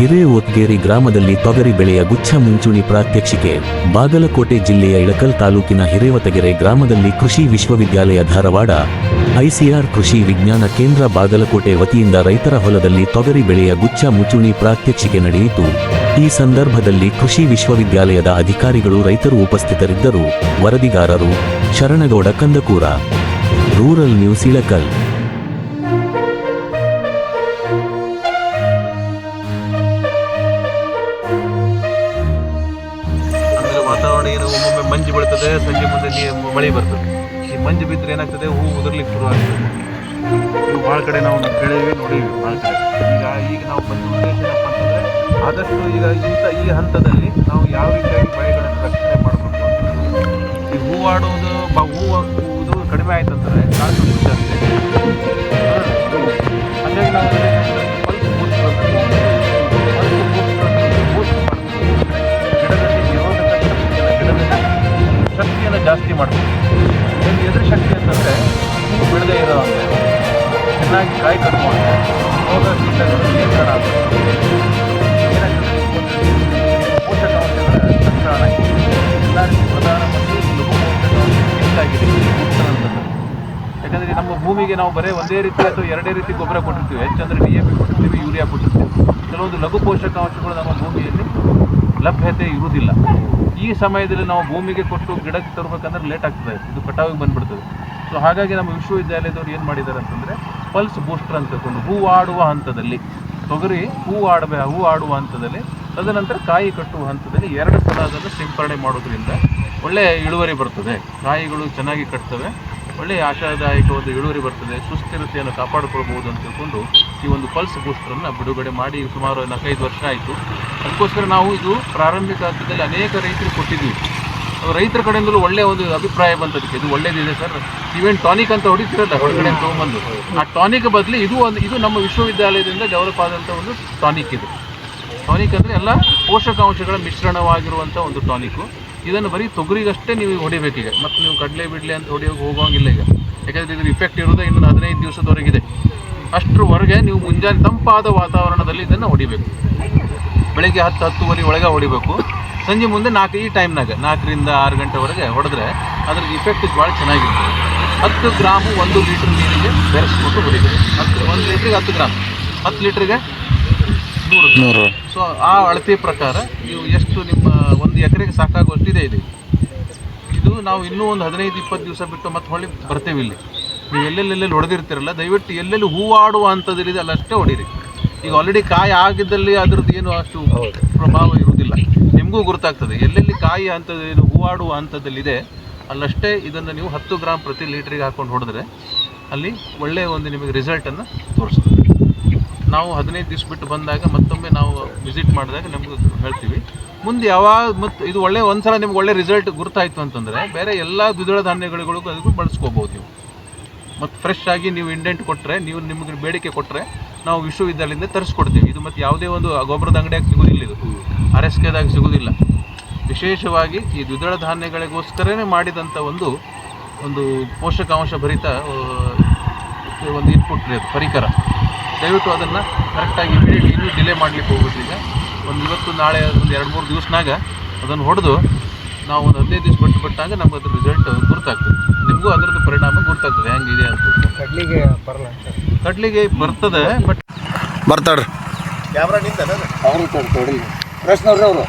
ಹಿರೇಒತ್ಗೇರಿ ಗ್ರಾಮದಲ್ಲಿ ತೊಗರಿ ಬೆಳೆಯ ಗುಚ್ಛ ಮುಂಚೂಣಿ ಪ್ರಾತ್ಯಕ್ಷಿಕೆ. ಬಾಗಲಕೋಟೆ ಜಿಲ್ಲೆಯ ಇಳಕಲ್ ತಾಲೂಕಿನ ಹಿರೇವತಗೆರೆ ಗ್ರಾಮದಲ್ಲಿ ಕೃಷಿ ವಿಶ್ವವಿದ್ಯಾಲಯ ಧಾರವಾಡ. ಐಸಿಆರ್ ಕೃಷಿ ವಿಜ್ಞಾನ ಕೇಂದ್ರ ಬಾಗಲಕೋಟೆ ವತಿಯಿಂದ ರೈತರ ಹೊಲದಲ್ಲಿ ತೊಗರಿ ಬೆಳೆಯ ಗುಚ್ಛ ಮುಂಚೂಣಿ ಪ್ರಾತ್ಯಕ್ಷಿಕೆ ನಡೆಯಿತು. ಈ ಸಂದರ್ಭದಲ್ಲಿ ಕೃಷಿ ವಿಶ್ವವಿದ್ಯಾಲಯದ ಅಧಿಕಾರಿಗಳು ರೈತರು ಉಪಸ್ಥಿತರಿದ್ದರು. ವರದಿಗಾರರು Sharanagouda Kandakura. Rural news Ilkal. ಮಂಜು ಬೀಳ್ತದೆ, ಸಂಜೆ ಮುಂದೆ ಮಳೆ ಬರ್ತದೆ. ಈ ಮಂಜು ಬಿದ್ದರೆ ಏನಾಗ್ತದೆ? ಹೂ ಉದುರ್ಲಿಕ್ಕೆ ಶುರು ಆಗ್ತದೆ ಇವು ಭಾಳ ಕಡೆ ನಾವು ಕೇಳೀವಿ ನೋಡೀವಿ ಭಾಳ ಕಡೆ. ಈಗ ಈಗ ನಾವು ಮಂಜು ಉದ್ದೇಶ ಏನಪ್ಪ ಅಂತಂದರೆ, ಆದಷ್ಟು ಈಗ ಇಂಥ ಈ ಹಂತದಲ್ಲಿ ನಾವು ಯಾವ ರೀತಿಯಾಗಿ ಮಳೆಗಳನ್ನು ರಕ್ಷಣೆ ಮಾಡಬೇಕು ಈ ಹೂವಾಡುವುದು, ಬ ಹೂವು ಹೂವುದು ಕಡಿಮೆ ಆಯ್ತು ಕಾಲು ಜಾಸ್ತಿ ಜಾಸ್ತಿ ಮಾಡ್ತೀವಿ. ಇದರಲ್ಲಿ ಎದುರು ಶಕ್ತಿ ಅಂತಂದರೆ ಹೂ ಬಿಡದೇ ಇರೋ ಚೆನ್ನಾಗಿ ಕಾಯಿ ಕಟ್ಕೊಂಡು ರೋಗ ನಿಯಂತ್ರಣ ಆಗುತ್ತೆ. ಅಂತಂದ್ರೆ ಯಾಕಂದರೆ ನಮ್ಮ ಭೂಮಿಗೆ ನಾವು ಬರೀ ಒಂದೇ ರೀತಿ ಅಥವಾ ಎರಡೇ ರೀತಿ ಗೊಬ್ಬರ ಕೊಟ್ಟಿರ್ತೀವಿ. ಹೆಚ್ಚಂದ್ರೆ ಡಿ ಎ ಪಿ ಕೊಟ್ಟಿರ್ತೀವಿ, ಯೂರಿಯಾ ಕೊಟ್ಟಿರ್ತೀವಿ. ಕೆಲವೊಂದು ಲಘು ಪೋಷಕಾಂಶಗಳು ನಮ್ಮ ಭೂಮಿಯಲ್ಲಿ ಲಭ್ಯತೆ ಇರುವುದಿಲ್ಲ. ಈ ಸಮಯದಲ್ಲಿ ನಾವು ಭೂಮಿಗೆ ಕೊಟ್ಟು ಗಿಡಕ್ಕೆ ತರಬೇಕಂದ್ರೆ ಲೇಟ್ ಆಗ್ತದೆ. ಇದು ಕಟಾವಿಗೆ ಬಂದ್ಬಿಡ್ತದೆ. ಸೊ ಹಾಗಾಗಿ ನಮ್ಮ ವಿಶ್ವವಿದ್ಯಾಲಯದವ್ರು ಏನು ಮಾಡಿದ್ದಾರೆ ಅಂತಂದರೆ ಪಲ್ಸ್ ಬೂಸ್ಟರ್ ಅಂತ ತಗೊಂಡು ಹೂ ಆಡುವ ಹಂತದಲ್ಲಿ, ತೊಗರಿ ಹೂ ಆಡಬೇ, ಹೂ ಆಡುವ ಹಂತದಲ್ಲಿ, ತದನಂತರ ಕಾಯಿ ಕಟ್ಟುವ ಹಂತದಲ್ಲಿ ಎರಡು ಸಲ ಅದನ್ನು ಸಿಂಪರಣೆ ಮಾಡೋದ್ರಿಂದ ಒಳ್ಳೆಯ ಇಳುವರಿ ಬರ್ತದೆ. ಕಾಯಿಗಳು ಚೆನ್ನಾಗಿ ಕಟ್ತವೆ. ಒಳ್ಳೆಯ ಆಶಾದಾಯಕ ಒಂದು ಇಳುವರಿ ಬರ್ತದೆ. ಸುಸ್ಥಿರತೆಯನ್ನು ಕಾಪಾಡಿಕೊಳ್ಬಹುದು ಅಂತ ತಿಳ್ಕೊಂಡು ಈ ಒಂದು ಪಲ್ಸ್ ಬೂಸ್ಟರನ್ನು ಬಿಡುಗಡೆ ಮಾಡಿ ಸುಮಾರು ನಾಲ್ಕೈದು ವರ್ಷ ಆಯಿತು. ಅದಕ್ಕೋಸ್ಕರ ನಾವು ಇದು ಪ್ರಾರಂಭಿಕ ಹಂತದಲ್ಲಿ ಅನೇಕ ರೈತರಿಗೆ ಕೊಟ್ಟಿದ್ದೀವಿ. ರೈತರ ಕಡೆಯಿಂದಲೂ ಒಳ್ಳೆಯ ಒಂದು ಅಭಿಪ್ರಾಯ ಬಂತದಕ್ಕೆ. ಇದು ಒಳ್ಳೇದಿದೆ ಸರ್. ಇವೇನು ಟಾನಿಕ್ ಅಂತ ಹೊಡಿತಿರಲ್ಲ ಹೊರಗಡೆ ತೊಗೊಂಬಂದು ಆ ಟಾನಿಕ್ ಬದಲು ಇದು ಒಂದು, ಇದು ನಮ್ಮ ವಿಶ್ವವಿದ್ಯಾಲಯದಿಂದ ಡೆವಲಪ್ ಆದಂಥ ಒಂದು ಟಾನಿಕ್ ಇದು. ಟಾನಿಕ್ ಅಂದರೆ ಎಲ್ಲ ಪೋಷಕಾಂಶಗಳ ಮಿಶ್ರಣವಾಗಿರುವಂಥ ಒಂದು ಟಾನಿಕ್ಕು ಇದನ್ನು ಬರೀ ತೊಗರಿಗಷ್ಟೇ ನೀವು ಹೊಡಿಬೇಕೀಗ ಮತ್ತು ನೀವು ಕಡಲೆ, ಬಿಡಲೆ ಅಂತ ಹೊಡಿಯೋಕೆ ಹೋಗೋಂಗಿಲ್ಲ ಈಗ. ಯಾಕಂದರೆ ಇದ್ರ ಇಫೆಕ್ಟ್ ಇರೋದೇ ಇನ್ನೊಂದು ಹದಿನೈದು ದಿವಸದವರೆಗಿದೆ. ಅಷ್ಟರವರೆಗೆ ನೀವು ಮುಂಜಾನೆ ತಂಪಾದ ವಾತಾವರಣದಲ್ಲಿ ಇದನ್ನು ಹೊಡಿಬೇಕು. ಬೆಳಗ್ಗೆ ಹತ್ತು ಹತ್ತುವರೆ ಒಳಗೆ ಹೊಡಿಬೇಕು. ಸಂಜೆ ಮುಂದೆ ನಾಲ್ಕು ಈ ಟೈಮ್ನಾಗ ನಾಲ್ಕರಿಂದ ಆರು ಗಂಟೆವರೆಗೆ ಹೊಡೆದ್ರೆ ಅದ್ರ ಇಫೆಕ್ಟ್ ಭಾಳ ಚೆನ್ನಾಗಿರ್ತದೆ ಹತ್ತು ಗ್ರಾಮು ಒಂದು ಲೀಟ್ರ್ ನೀರಿಗೆ ಬೆರೆಸ್ಬಿಟ್ಟು ಹೊಡಿಬೇಕು. ಹತ್ತು ಒಂದು ಲೀಟ್ರಿಗೆ ಹತ್ತು ಗ್ರಾಮ್. ಹತ್ತು ಲೀಟ್ರಿಗೆ ನೂರು ನೂರು. ಸೊ ಆ ಅಳತೆ ಪ್ರಕಾರ ನೀವು ಎಷ್ಟು ನಿಮ್ಮ ಒಂದು ಎಕರೆಗೆ ಸಾಕಾಗುವಷ್ಟಿದೆ ಇದೆ ಇದು ನಾವು ಇನ್ನೂ ಒಂದು ಹದಿನೈದು ಇಪ್ಪತ್ತು ದಿವಸ ಬಿಟ್ಟು ಮತ್ತೆ ಹೊಳ್ಳಿ ಬರ್ತೇವೆ ಇಲ್ಲಿ. ನೀವು ಎಲ್ಲೆಲ್ಲೆಲ್ಲಿ ಹೊಡೆದಿರ್ತೀರಲ್ಲ, ದಯವಿಟ್ಟು ಎಲ್ಲೆಲ್ಲಿ ಹೂವಾಡುವ ಹಂತದಲ್ಲಿದೆ ಅಲ್ಲಷ್ಟೇ ಹೊಡೀರಿ. ಈಗ ಆಲ್ರೆಡಿ ಕಾಯಿ ಆಗಿದ್ದಲ್ಲಿ ಅದ್ರದ್ದು ಏನು ಅಷ್ಟು ಪ್ರಭಾವ ಇರುವುದಿಲ್ಲ. ನಿಮಗೂ ಗೊತ್ತಾಗ್ತದೆ ಎಲ್ಲೆಲ್ಲಿ ಕಾಯಿ ಅಂಥದ್ದು ಏನು ಹೂವಾಡುವ ಅಂಥದ್ದಲ್ಲಿದೆ ಅಲ್ಲಷ್ಟೇ ಇದನ್ನು ನೀವು ಹತ್ತು ಗ್ರಾಮ್ ಪ್ರತಿ ಲೀಟ್ರಿಗೆ ಹಾಕೊಂಡು ಹೊಡೆದ್ರೆ ಅಲ್ಲಿ ಒಳ್ಳೆಯ ಒಂದು ನಿಮಗೆ ರಿಸಲ್ಟನ್ನು ತೋರಿಸ್ತದೆ. ನಾವು ಹದಿನೈದು ದಿವಸ ಬಿಟ್ಟು ಬಂದಾಗ ಮತ್ತೊಮ್ಮೆ ನಾವು ವಿಸಿಟ್ ಮಾಡಿದಾಗ ನಿಮ್ಗೆ ಹೇಳ್ತೀವಿ. ಮುಂದೆ ಯಾವಾಗ ಮತ್ತು ಇದು ಒಳ್ಳೆ ಒಂದ್ಸಲ ನಿಮ್ಗೆ ಒಳ್ಳೆ ರಿಸಲ್ಟ್ ಗುರ್ತಾಯಿತು ಅಂತಂದರೆ, ಬೇರೆ ಎಲ್ಲ ದ್ವಿದಳ ಧಾನ್ಯಗಳಿಗೂ ಅದಕ್ಕೂ ಬಳಸ್ಕೋಬೋದು ನೀವು. ಮತ್ತು ಫ್ರೆಶ್ ಆಗಿ ನೀವು ಇಂಡೆಂಟ್ ಕೊಟ್ಟರೆ ನೀವು ನಿಮಗೆ ಬೇಡಿಕೆ ಕೊಟ್ಟರೆ ನಾವು ವಿಶ್ವವಿದ್ಯಾಲಯದಿಂದ ತರಿಸ್ಕೊಡ್ತೀವಿ. ಇದು ಮತ್ತು ಯಾವುದೇ ಒಂದು ಗೊಬ್ಬರದ ಅಂಗಡಿಯಾಗಿ ಸಿಗೋದಿಲ್ಲ ಇದು. ಆರ್ ಎಸ್ ಕೆದಾಗ ಸಿಗೋದಿಲ್ಲ. ವಿಶೇಷವಾಗಿ ಈ ದ್ವಿದಳ ಧಾನ್ಯಗಳಿಗೋಸ್ಕರನೇ ಮಾಡಿದಂಥ ಒಂದು ಒಂದು ಪೋಷಕಾಂಶ ಭರಿತ ಒಂದು ಇನ್ಪುಟ್ ರೀ ಪರಿಕರ. ದಯವಿಟ್ಟು ಅದನ್ನು ಕರೆಕ್ಟಾಗಿ ಇಮಿಡಿಯೇಟ್ ಇನ್ನೂ ಡಿಲೇ ಮಾಡಲಿಕ್ಕೆ ಹೋಗ್ಬಿಟ್ಟು ಈಗ. ಒಂದು ಇವತ್ತು, ನಾಳೆ ಒಂದು ಎರಡು ಮೂರು ದಿವಸನಾಗ ಅದನ್ನು ಹೊಡೆದು, ನಾವು ಒಂದು ಹದಿನೈದು ದಿವಸ ಬಿಟ್ಟು ಬಿಟ್ಟಾಗ ನಮ್ಗೆ ಅದ್ರ ರಿಸಲ್ಟ್ ಗುರ್ತಾಗ್ತದೆ. ನಿಮಗೂ ಅದರದ್ದು ಪರಿಣಾಮ ಗುರ್ತಾಗ್ತದೆ. ಹೆಂಗಿದೆ ಕಡ್ಲಿಗೆ ಬರಲ್ಲ ಕಡ್ಲಿಗೆ ಬರ್ತದೆ ಬಟ್ ಬರ್ತಾಡ್ರಿ ಕ್ಯಾಮ್ರಾ ನಿಂತ ಅವರು ಪ್ರಶ್ನೆ ಅವ್ರಿ. ಅವರು